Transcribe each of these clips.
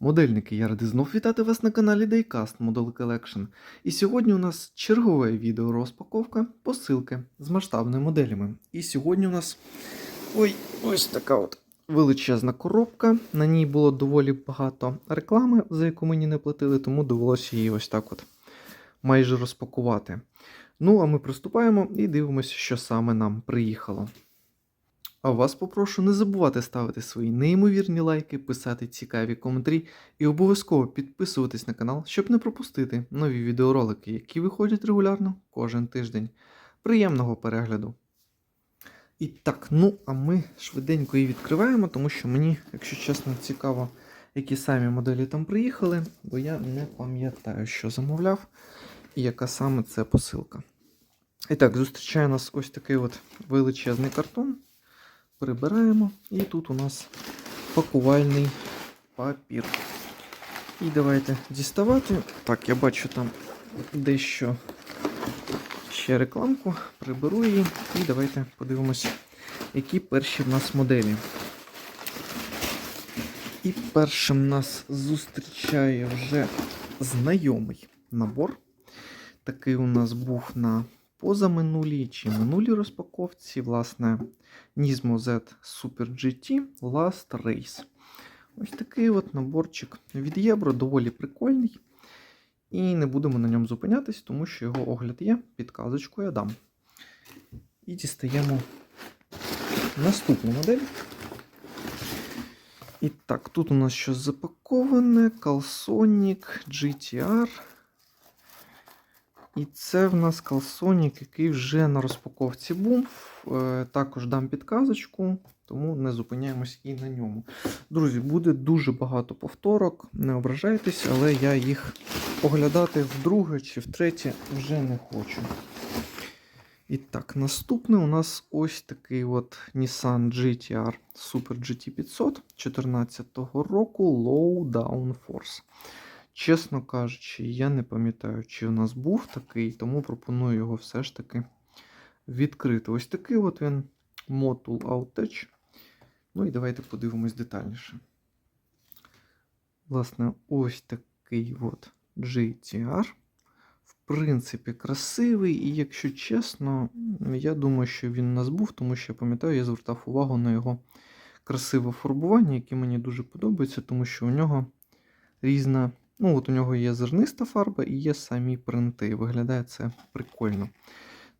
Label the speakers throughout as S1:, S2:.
S1: Модельники, я радий знов вітати вас на каналі Daycast Model Collection. І сьогодні у нас чергове відео розпаковка посилки з масштабними моделями. І сьогодні у нас ой, ось така от величезна коробка. На ній було доволі багато реклами, за яку мені не платили, тому довелося її ось так от майже розпакувати. Ну, а ми приступаємо і дивимося, що саме нам приїхало. А вас попрошу не забувати ставити свої неймовірні лайки, писати цікаві коментарі і обов'язково підписуватись на канал, щоб не пропустити нові відеоролики, які виходять регулярно кожен тиждень. Приємного перегляду! І так, ну а ми швиденько її відкриваємо, тому що мені, якщо чесно, цікаво, які самі моделі там приїхали, бо я не пам'ятаю, що замовляв і яка саме це посилка. І так, зустрічає нас ось такий от величезний картон прибираємо. І тут у нас пакувальний папір. І давайте діставати. Так, я бачу там дещо ще рекламку, приберу її. І давайте подивимося, які перші в нас моделі. І першим нас зустрічає вже знайомий набор. Такий у нас був на позаминулій чи минулій розпаковці, власне, Nismo Z Super GT Last Race. Ось такий от наборчик від Євро, доволі прикольний. І не будемо на ньому зупинятись, тому що його огляд є, підказочку я дам. І дістаємо наступну модель. І так, тут у нас щось запаковане: Calsonic GTR. І це в нас Calsonic, який вже на розпаковці був. Е, Також дам підказочку, тому не зупиняємось і на ньому. Друзі, буде дуже багато повторок, не ображайтесь, але я їх оглядати вдруге чи втретє вже не хочу. І так, наступне у нас ось такий от Nissan GTR Super GT 500 2014 року Low Down Force. Чесно кажучи, я не пам'ятаю, чи у нас був такий, тому пропоную його все ж таки відкрити. Ось такий от він Motul Outtech. Ну і давайте подивимось детальніше. Власне, ось такий от GTR. В принципі, красивий, і якщо чесно, я думаю, що він у нас був, тому що я пам'ятаю, я звертав увагу на його красиве фарбування, яке мені дуже подобається, тому що у нього різна. Ну, от у нього є зерниста фарба і є самі принти. Виглядає це прикольно.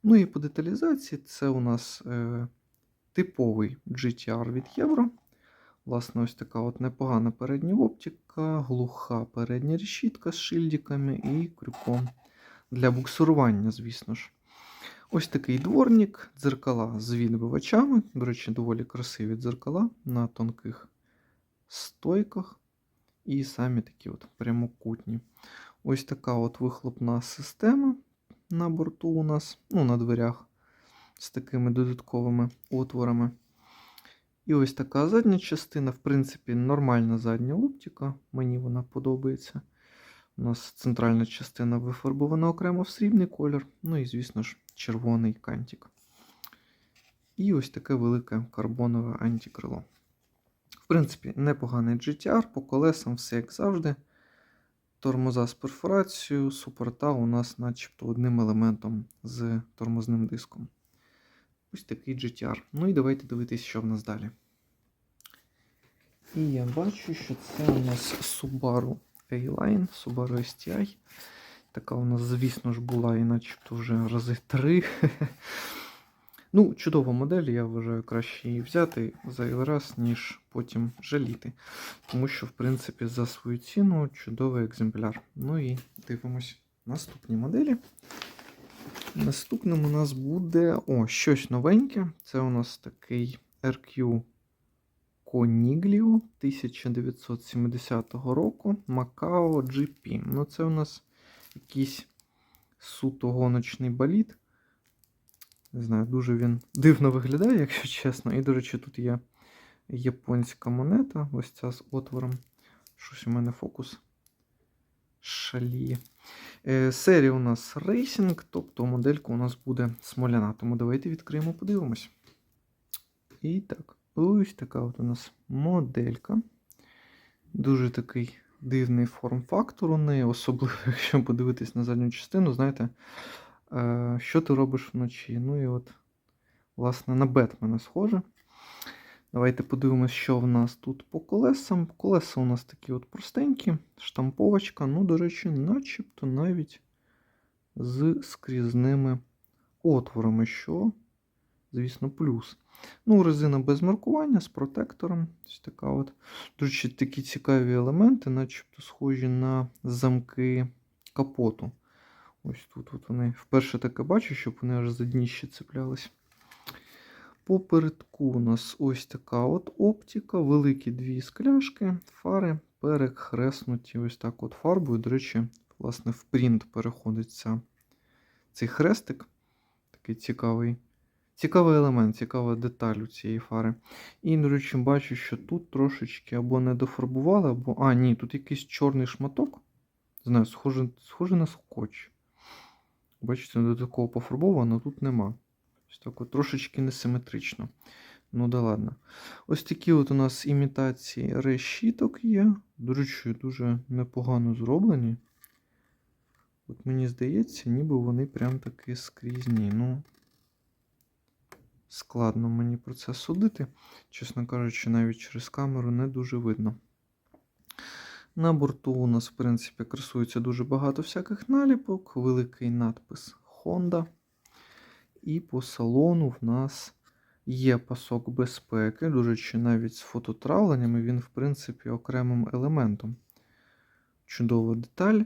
S1: Ну і по деталізації це у нас е, типовий GTR від Євро. Власне, ось така от непогана передня оптика, глуха передня решітка з шильдиками і крюком для буксирування, звісно ж. Ось такий дворник, дзеркала з відбивачами. До речі, доволі красиві дзеркала на тонких стойках. І самі такі от прямокутні. Ось така от вихлопна система на борту у нас, ну, на дверях з такими додатковими отворами. І ось така задня частина, в принципі, нормальна задня оптика. Мені вона подобається. У нас центральна частина вифарбована окремо в срібний колір. Ну і, звісно ж, червоний кантик. І ось таке велике карбонове антикрило. Принципі, непоганий GTR, по колесам все як завжди. Тормоза з перфорацією, супорта у нас начебто одним елементом з тормозним диском. Ось такий GTR. Ну і давайте дивитись, що в нас далі. І я бачу, що це у нас Subaru A-Line, Subaru STI. Така у нас, звісно ж, була і начебто вже рази три. Ну, чудова модель, я вважаю, краще її взяти раз, ніж потім жаліти. Тому що, в принципі, за свою ціну чудовий екземпляр. Ну і дивимось наступні моделі. Наступним у нас буде о, щось новеньке. Це у нас такий RQ Coniglio 1970 року Macao GP. Ну, це у нас якийсь суто гоночний болід. Не знаю, дуже він дивно виглядає, якщо чесно. І, до речі, тут є японська монета. Ось ця з отвором. Щось у мене фокус шаліє. Е, серія у нас рейсінг, тобто моделька у нас буде смоляна. Тому давайте відкриємо, подивимось. І так, ось така от у нас моделька. Дуже такий дивний форм-фактор у неї, особливо, якщо подивитись на задню частину, знаєте, що ти робиш вночі. Ну і от, власне, на Бетмена схоже. Давайте подивимось, що в нас тут по колесам. Колеса у нас такі от простенькі, штамповочка, ну, до речі, начебто навіть з скрізними отворами, що, звісно, плюс. Ну, резина без маркування з протектором. Ось така от. До речі, такі цікаві елементи, начебто схожі на замки капоту. Ось тут от вони. Вперше таке бачу, щоб вони аж за дніще цеплялись. Попередку у нас ось така от оптика, великі дві скляшки, фари перехреснуті ось так от фарбою. До речі, власне, в принт переходиться цей хрестик. Такий цікавий. Цікавий елемент, цікава деталь у цієї фари. І, до речі, бачу, що тут трошечки або не дофарбували, або. А, ні, тут якийсь чорний шматок. Знаю, схоже, схоже на скотч. Бачите, до такого пофарбовано, тут нема. Ось так от трошечки несиметрично. Ну да ладно. Ось такі от у нас імітації решіток є. До речі, дуже непогано зроблені. От мені здається, ніби вони прям таки скрізні. Ну, складно мені про це судити. Чесно кажучи, навіть через камеру не дуже видно. На борту у нас, в принципі, красується дуже багато всяких наліпок, великий надпис Honda. І по салону в нас є пасок безпеки. До речі, навіть з фототравленнями він, в принципі, окремим елементом. Чудова деталь.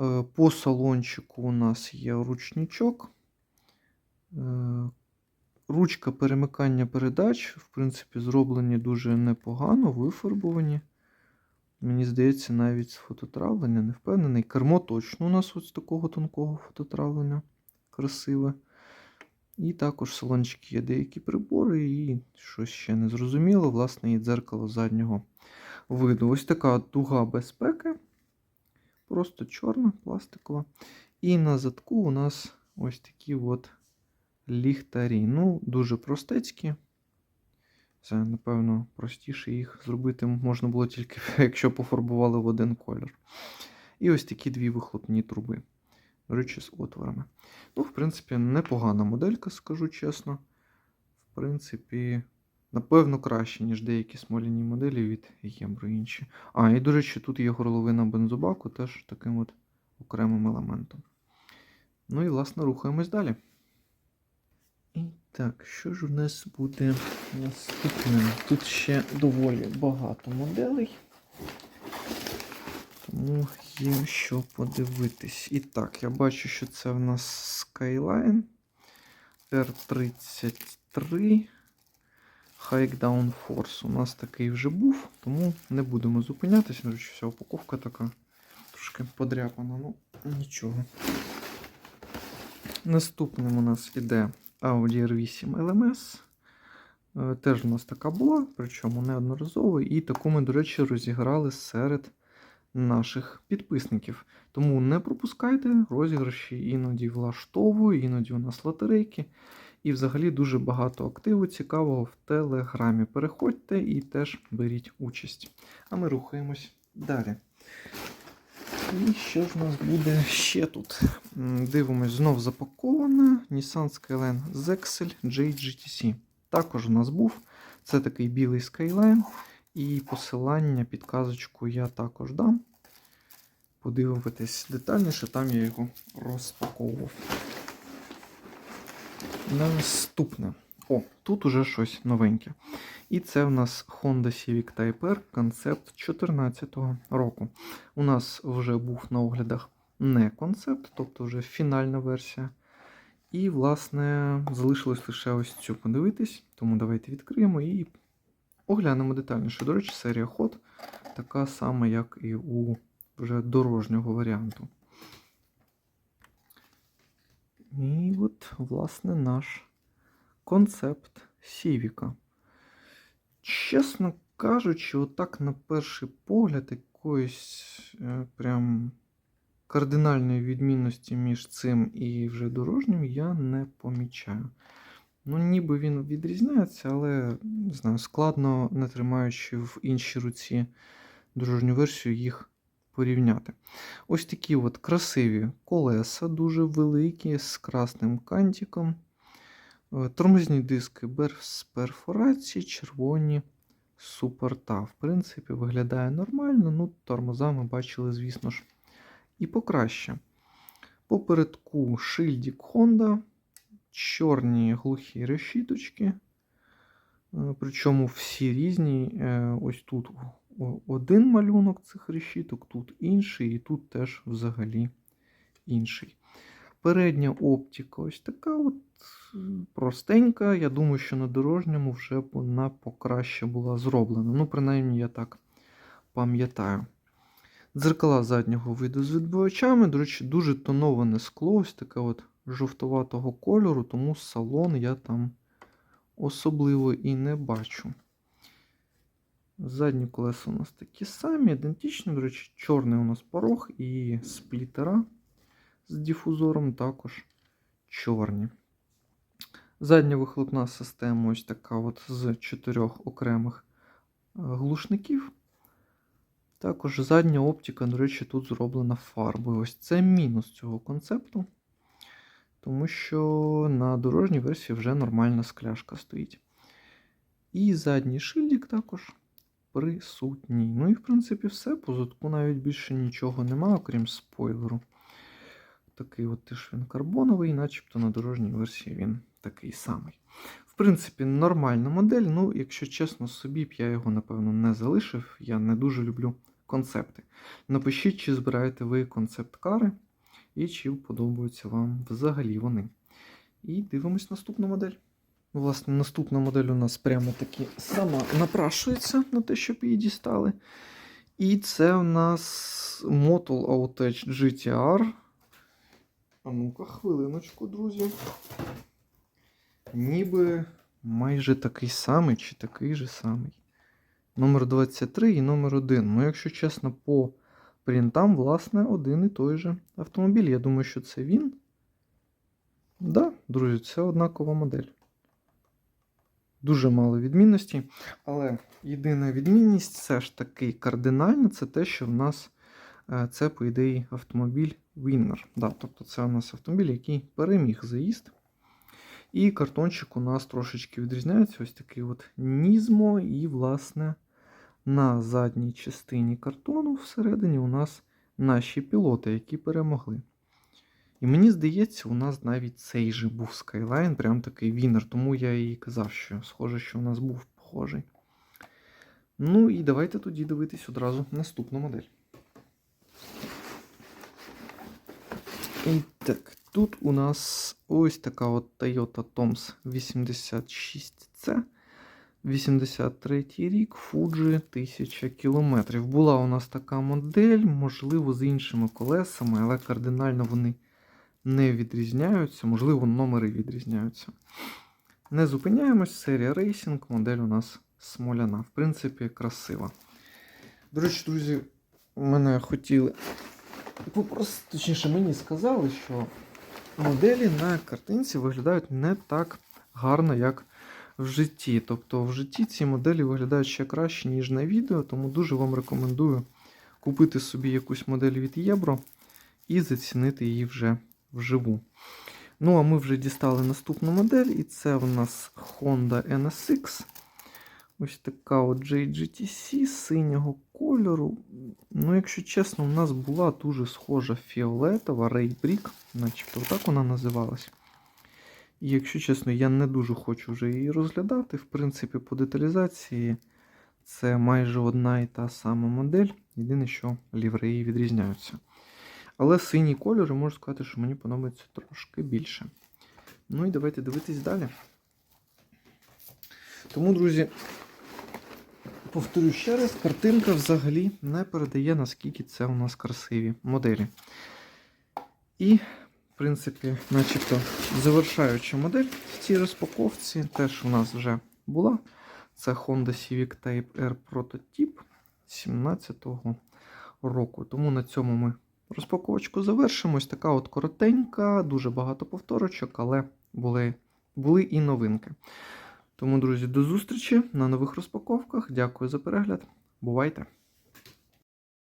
S1: Е, По салончику у нас є ручничок. Е, Ручка перемикання передач, в принципі, зроблені дуже непогано, вифарбовані. Мені здається, навіть з фототравлення, не впевнений. Кермо точно у нас ось такого тонкого фототравлення. Красиве. І також салончики є деякі прибори, і щось ще не зрозуміло, власне, і дзеркало заднього виду. Ось така дуга безпеки. Просто чорна, пластикова. І на задку у нас ось такі от ліхтарі. Ну, дуже простецькі. Це, напевно, простіше їх зробити можна було тільки, якщо пофарбували в один колір. І ось такі дві вихлопні труби. До речі, з отворами. Ну, в принципі, непогана моделька, скажу чесно. В принципі, напевно, краще, ніж деякі смоляні моделі від Ємбро інші. А, і, до речі, тут є горловина бензобаку теж таким от окремим елементом. Ну і, власне, рухаємось далі. Так, що ж у нас буде наступним? Тут ще доволі багато моделей. Тому є що подивитись. І так, я бачу, що це в нас Skyline R33 Highdown Force. У нас такий вже був, тому не будемо зупинятися. Речі, вся упаковка така трошки подряпана, ну нічого. Наступним у нас іде Audi R8 LMS. Е, Теж у нас така була, причому неодноразово. І таку ми, до речі, розіграли серед наших підписників. Тому не пропускайте розіграші іноді влаштовую, іноді у нас лотерейки. І взагалі дуже багато активу цікавого в Телеграмі. Переходьте і теж беріть участь. А ми рухаємось далі. І що ж у нас буде ще тут? Дивимось, знов запакована Nissan Skyline Zexel JGTC. Також у нас був. Це такий білий Skyline. І посилання, підказочку я також дам. Подивитись детальніше, там я його розпаковував. Наступне. О, тут уже щось новеньке. І це в нас Honda Civic Type R концепт 2014 року. У нас вже був на оглядах не концепт, тобто вже фінальна версія. І, власне, залишилось лише ось цю подивитись. Тому давайте відкриємо і оглянемо детальніше. До речі, серія ход така сама, як і у вже дорожнього варіанту. І от, власне, наш концепт Сівіка. Чесно кажучи, отак на перший погляд, якоїсь е, прям кардинальної відмінності між цим і вже дорожнім я не помічаю. Ну, ніби він відрізняється, але не знаю, складно, не тримаючи в іншій руці дорожню версію, їх порівняти. Ось такі от красиві колеса, дуже великі, з красним кантиком. Е, Тормозні диски без перфорації, червоні суперта. В принципі, виглядає нормально. Ну, тормоза ми бачили, звісно ж, і покраще. Попередку шильдік Honda, чорні глухі решіточки. Е, Причому всі різні. Е, Ось тут один малюнок цих решіток, тут інший, і тут теж взагалі інший. Передня оптика ось така от е, простенька. Я думаю, що на дорожньому вже вона покраще була зроблена. Ну, принаймні, я так пам'ятаю. Дзеркала заднього виду з відбивачами. До речі, дуже тоноване скло, ось таке от жовтуватого кольору, тому салон я там особливо і не бачу. Задні колеса у нас такі самі, ідентичні. До речі, чорний у нас порог і сплітера з дифузором також чорні. Задня вихлопна система ось така от з чотирьох окремих е, глушників. Також задня оптика, до речі, тут зроблена фарбою. Ось це мінус цього концепту, тому що на дорожній версії вже нормальна скляшка стоїть. І задній шильдик також присутній. Ну і в принципі все. По задку навіть більше нічого нема, окрім спойлеру. Такий от теж він карбоновий, начебто на дорожній версії він такий самий. В принципі, нормальна модель. Ну, якщо чесно, собі б я його, напевно, не залишив. Я не дуже люблю концепти. Напишіть, чи збираєте ви концепт-кари, і чи подобаються вам взагалі вони. І дивимось наступну модель. Власне, наступна модель у нас прямо таки сама напрашується на те, щоб її дістали. І це у нас Motul Outtech GTR. А ну-ка, хвилиночку, друзі. Ніби майже такий самий чи такий же самий. Номер 23 і номер 1. Ну, якщо чесно, по принтам, власне, один і той же автомобіль. Я думаю, що це він. Да, друзі, це однакова модель. Дуже мало відмінності. Але єдина відмінність все ж таки кардинальна, це те, що в нас е, це, по ідеї, автомобіль Winner. Да, тобто це у нас автомобіль, який переміг заїзд. І картончик у нас трошечки відрізняється. Ось такий от нізмо, і, власне, на задній частині картону всередині у нас наші пілоти, які перемогли. І мені здається, у нас навіть цей же був Skyline, прям такий вінер, тому я і казав, що схоже, що у нас був похожий. Ну і давайте тоді дивитись одразу наступну модель. І так, тут у нас ось така от Toyota Toms 86C. 83 рік, Fuji 1000 км. Була у нас така модель, можливо, з іншими колесами, але кардинально вони не відрізняються, можливо, номери відрізняються. Не зупиняємось, серія Racing, модель у нас смоляна. В принципі, красива. До речі, друзі, мене хотіли попросити, точніше, мені сказали, що моделі на картинці виглядають не так гарно, як в житті. Тобто в житті ці моделі виглядають ще краще, ніж на відео, тому дуже вам рекомендую купити собі якусь модель від Єбро і зацінити її вже вживу. Ну, а ми вже дістали наступну модель, і це в нас Honda NSX. Ось така от JGTC синього кольору. Ну, якщо чесно, у нас була дуже схожа фіолетова Ray Brick, начебто так вона називалась. І якщо чесно, я не дуже хочу вже її розглядати. В принципі, по деталізації це майже одна і та сама модель. Єдине, що лівреї відрізняються. Але синій кольор, я можу сказати, що мені подобається трошки більше. Ну і давайте дивитись далі. Тому, друзі, повторю ще раз, картинка взагалі не передає, наскільки це у нас красиві моделі. І, в принципі, начебто завершаюча модель в цій розпаковці теж у нас вже була. Це Honda Civic Type R прототип 17-го року. Тому на цьому ми розпаковочку завершимо. Ось така от коротенька, дуже багато повторочок, але були, були і новинки. Тому, друзі, до зустрічі на нових розпаковках. Дякую за перегляд. Бувайте!